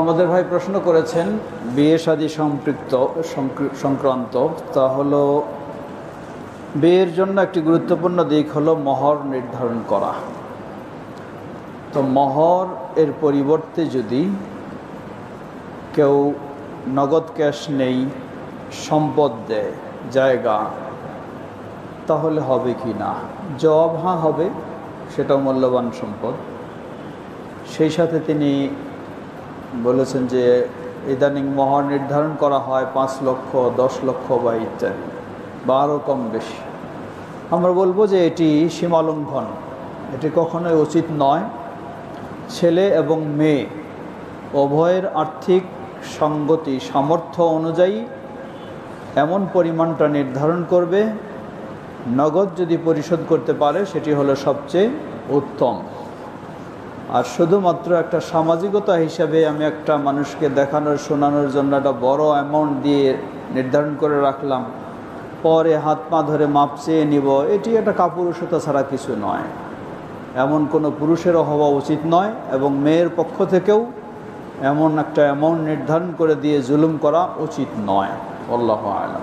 আমাদের ভাই প্রশ্ন করেছেন, বিয়ে শাদী সম্পৃক্ত সংক্রান্ত, তা হলো বিয়ের জন্য একটি গুরুত্বপূর্ণ দিক হলো মহর নির্ধারণ করা। তো মহর এর পরিবর্তে যদি কেউ নগদ ক্যাশ নেই, সম্পদ দেয়, জায়গা, তাহলে হবে কি না? জবাব হ্যাঁ হবে, সেটাও মূল্যবান সম্পদ। সেই সাথে তিনি বলেছেন যে ইদানিং মহর নির্ধারণ করা হয় পাঁচ লক্ষ, দশ লক্ষ বা ইত্যাদি, বা আরও কম বেশি। আমরা বলব যে এটি সীমালঙ্ঘন। এটি কখনোই উচিত নয়। ছেলে এবং মেয়ে উভয়ের আর্থিক সঙ্গতি, সামর্থ্য অনুযায়ী এমন পরিমাণটা নির্ধারণ করবে। নগদ যদি পরিশোধ করতে পারে, সেটি হলো সবচেয়ে উত্তম। আর শুধুমাত্র একটা সামাজিকতা হিসাবে আমি একটা মানুষকে দেখানোর, শোনানোর জন্য একটা বড় অ্যামাউন্ট দিয়ে নির্ধারণ করে রাখলাম। পরে হাত পা ধরে মাপ চেয়ে নিব। এটি একটা কাপুরুষতা ছাড়া কিছু নয়। এমন কোনো পুরুষেরও হওয়া উচিত নয় এবং মেয়ের পক্ষ থেকেও এমন একটা অ্যামাউন্ট নির্ধারণ করে দিয়ে জুলুম করা উচিত নয়। আল্লাহ আলম।